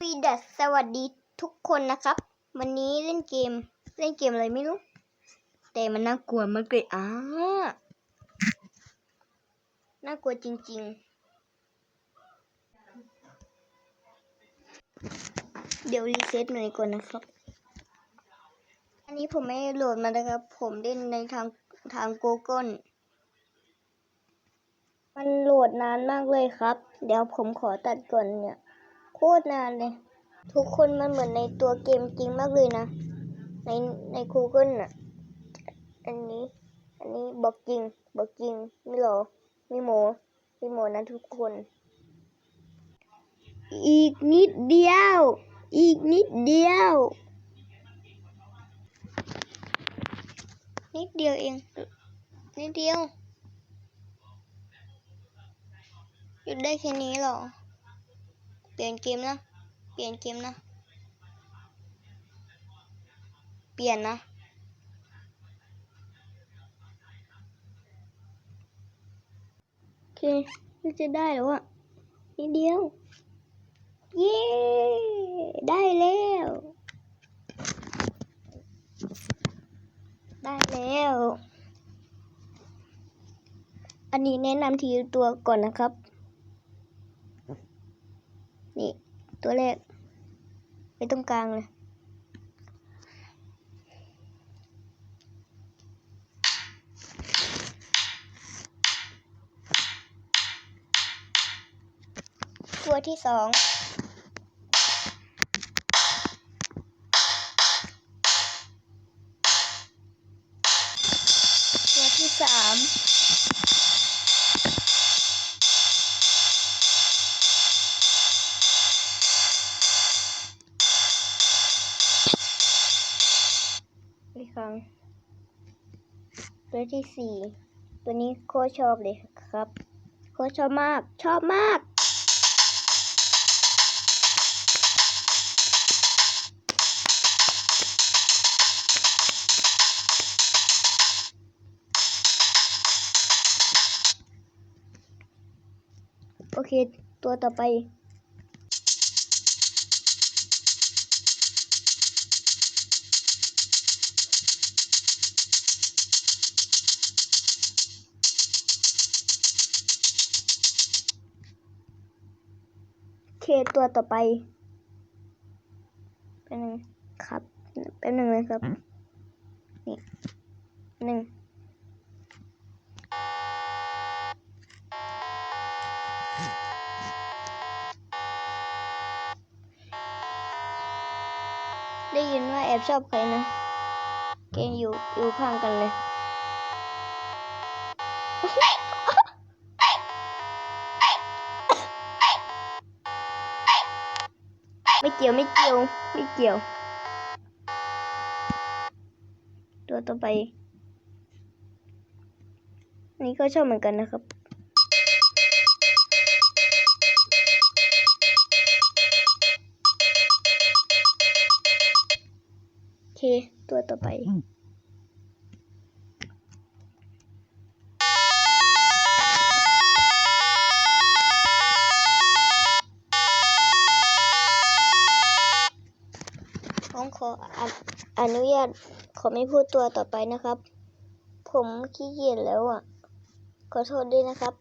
ปีดัสสวัสดีทุกคนนะครับ วันนี้เล่นเกม เล่นเกมอะไรไม่รู้ แต่มันน่ากลัวมากเลยอ้าน่ากลัวจริง ๆ เดี๋ยวรีเซ็ตหน่อยก่อนนะครับ อันนี้ผมไม่โหลดมานะครับ ผมเล่นในทางทาง Google มันโหลดนานมากเลยครับ เดี๋ยวผมขอตัดก่อนเนี่ย โคตรนานเลย ทุกคนมันเหมือนในตัวเกมจริงมากเลยนะ ในใน Google น่ะ อันนี้ อันนี้บอกจริง บอกจริงไม่หรอไม่โมไม่โมนะทุกคน อีกนิดเดียว อีกนิดเดียว นิดเดียวเอง นิดเดียวหยุดได้แค่นี้หรอ เปลี่ยนเกมนะ เปลี่ยนเกมนะ เปลี่ยนนะ โอเคน่าจะได้แล้วอะนิดเดียว เย้ ได้แล้ว ได้แล้ว อันนี้แนะนำทีตัวก่อนนะครับ นี่ ตัวแรก ไปตรงกลางเลยตัวที่สอง ตัวที่สี่ตัวนี้โคชอบเลยครับ โคชอบมากชอบมากโอเค ตัวต่อไป เคตัวต่อไปเป็นหนึ่งครับเป็นหนึ่งเลยครับ นี่หนึ่งได้ยินว่าแอบชอบใครนะเกมอยู่อยู่ข้างกันเลย เกี่ยวไม่เกี่ยวไม่เกี่ยว ตัวต่อไปนี่ก็ชอบเหมือนกันนะครับโอเคตัวต่อไป ผมขออนอนุญาตขอไม่พูดตัวต่อไปนะครับ ผมขี้เกียจแล้วอะ ขอโทษด้วยนะครับ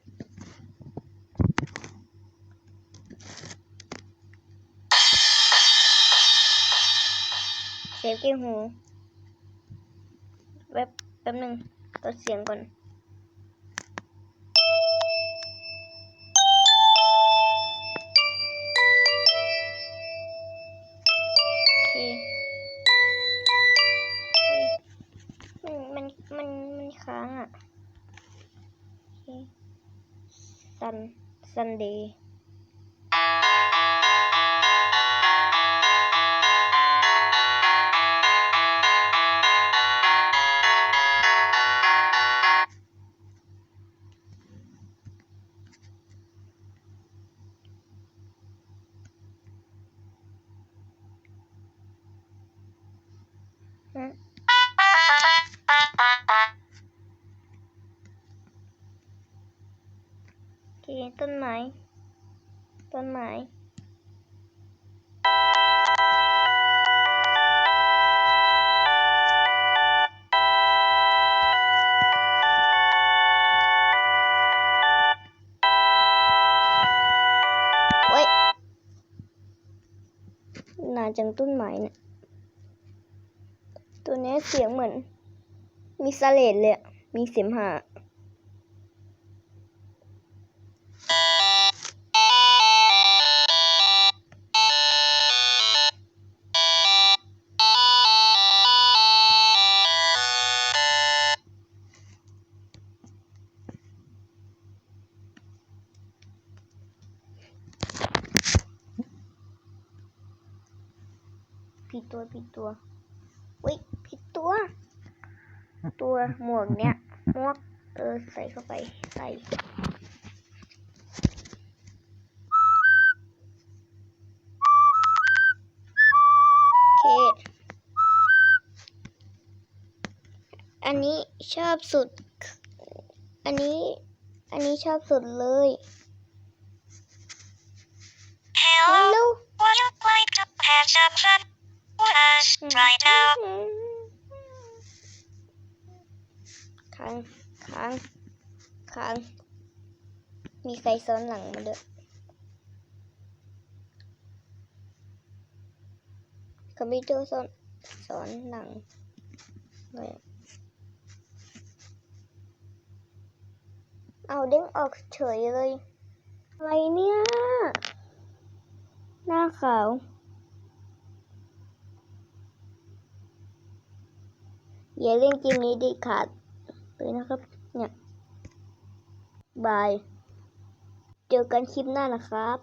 เซฟเกมหูแป๊บแป๊บหนึ่งตัดเสียงก่อน น เคต้นไม้ ต้นไม้นานจังต้นไม้เนี่ย ตัวนี้เสียงเหมือน มีสเลดเลย มีเสียมหา ผิดตัวผิดตัวอุ้ยผิดตัว ตัวหมวกเนี้ยหมวกเออใส่เข้าไปใส่โอเคอันนี้ชอบสุด อันนี้ อันนี้ชอบสุดเลย Hello, ฮัลโ us right now? ค้างค้างค้าง มีใครซ้อนหลังมาด้วยคอมพิวเตอร์ซ้อนซ้อนหลังเลยเอาเด้งออกเฉยเลย อะไรเนี่ย หน้าขาว อย่าเล่นเกมนี้ดิขาดเลยนะครับ เนี่ย บาย เจอกันคลิปหน้านะครับ